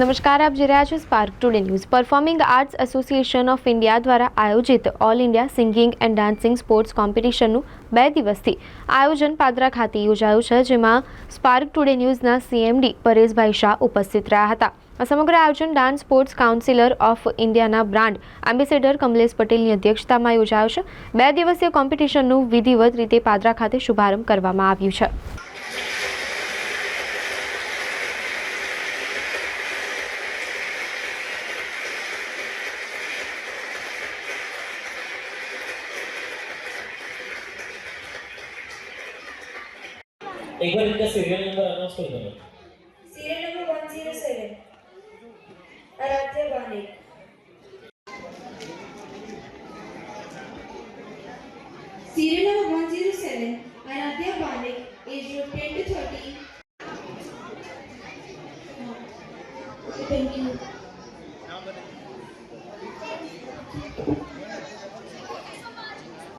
નમસ્કાર, આપ જોઈ રહ્યા છો Spark Today News performing arts association of India દ્વારા આયોજિત all India singing and dancing sports કોમ્પિટિશનનું બે દિવસથી આયોજન પાદરા ખાતે યોજાયું છે, જેમાં સ્પાર્ક ટુડે ન્યૂઝના સીએમડી પરેશભાઈ શાહ ઉપસ્થિત રહ્યા હતા. આ સમગ્ર આયોજન ડાન્સ સ્પોર્ટ્સ કાઉન્સિલર ઓફ ઇન્ડિયાના બ્રાન્ડ એમ્બેસેડર કમલેશ પટેલની અધ્યક્ષતામાં યોજાયો છે. બે દિવસીય કોમ્પિટિશનનું વિધિવત રીતે પાદરા ખાતે શુભારંભ કરવામાં આવ્યું છે. एक बार इनका सीरियल नंबर अनाउंस कर दो सीरियल नंबर 107 आराध्या बाने सीरियल नंबर 107 आराध्या बाने age of 10 to 30 Thank you.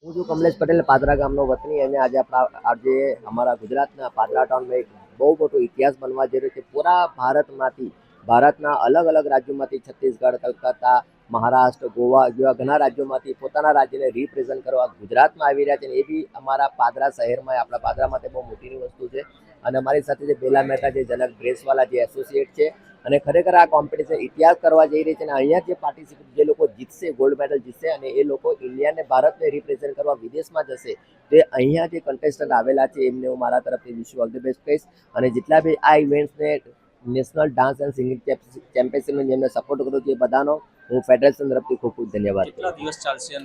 હું છું કમલેશ પટેલ, પાદરા ગામનો વતની અને આજે આપણા આજે અમારા ગુજરાતના પાદરા ટાઉનમાં એક બહુ મોટો ઇતિહાસ બનવા જઈ રહ્યો છે. પૂરા ભારતમાંથી, ભારતના અલગ અલગ રાજ્યોમાંથી છત્તીસગઢ, કલકત્તા, મહારાષ્ટ્ર, ગોવા જેવા ઘણા રાજ્યોમાંથી પોતાના રાજ્યને રિપ્રેઝન્ટ કરવા ગુજરાતમાં આવી રહ્યા છે અને એ બી અમારા પાદરા શહેરમાં, આપણા પાદરા માટે બહુ મોટીની વસ્તુ છે. અને અમારી સાથે જે બેલા મહેતા, જે જનક ડ્રેસવાલા જે એસોસિએટ છે અને ખરેખર આ કોમ્પિટિશન ઇતિહાસ કરવા જઈ રહી છે અને અહીંયા જે પાર્ટિસિપેટ જે લોકો જીતશે ગોલ્ડ મેડલ જીતશે અને એ લોકો ઇન્ડિયાને ભારતને રિપ્રેઝેન્ટ કરવા વિદેશમાં જશે, તે અહીંયા જે કન્ટેસ્ટન્ટ આવેલા છે, એમને હું મારા તરફથી વિશ ઓલ ધ બેસ્ટ કહીશ. અને જેટલા બી આ ઇવેન્ટ્સને નેશનલ ડાન્સ એન્ડ સિંગિંગ ચેમ્પિયનશિપમાં જેમને સપોર્ટ કર્યો છે એ બધાનો હું ફેડરેશન તરફથી ખૂબ ખૂબ ધન્યવાદ દિવસ ચાલશે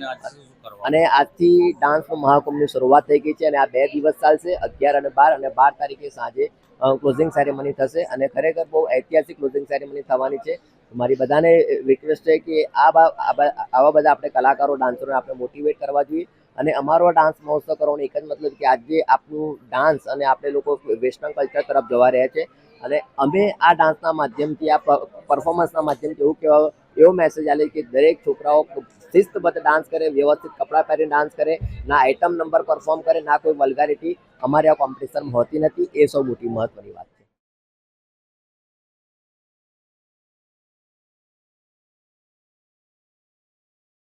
અને આજથી ડાન્સ મહાકુંભની શરૂઆત થઈ ગઈ છે અને આ બે દિવસ ચાલશે અગિયાર અને બાર અને બાર તારીખે સાંજે ક્લોઝિંગ સેરેમની થશે અને ખરેખર બહુ ઐતિહાસિક ક્લોઝિંગ સેરેમની થવાની છે. મારી બધાને રિક્વેસ્ટ છે કે આ આવા બધા આપણે કલાકારો ડાન્સરોને આપણે મોટિવેટ કરવા જોઈએ અને અમારો આ ડાન્સ મહોત્સવ કરવાનો એક જ મતલબ કે આજે આપણું ડાન્સ અને આપણે લોકો વેસ્ટર્ન કલ્ચર તરફ જવા રહ્યા છે. અને અમે આ ડાન્સના માધ્યમથી આ પરફોર્મન્સના માધ્યમથી એવું કહેવા એવો મેસેજ આલે કે દરેક છોકરાઓ શિસ્તબદ્ધ ડાન્સ કરે, વ્યવસ્થિત કપડાં પહેરી ડાન્સ કરે, ના આઇટમ નંબર પરફોર્મ કરે, ના કોઈ વલ્ગારિટી અમારે આ કોમ્પિટિશનમાં હોતી નથી. એ સૌ મોટી મહત્વની વાત છે.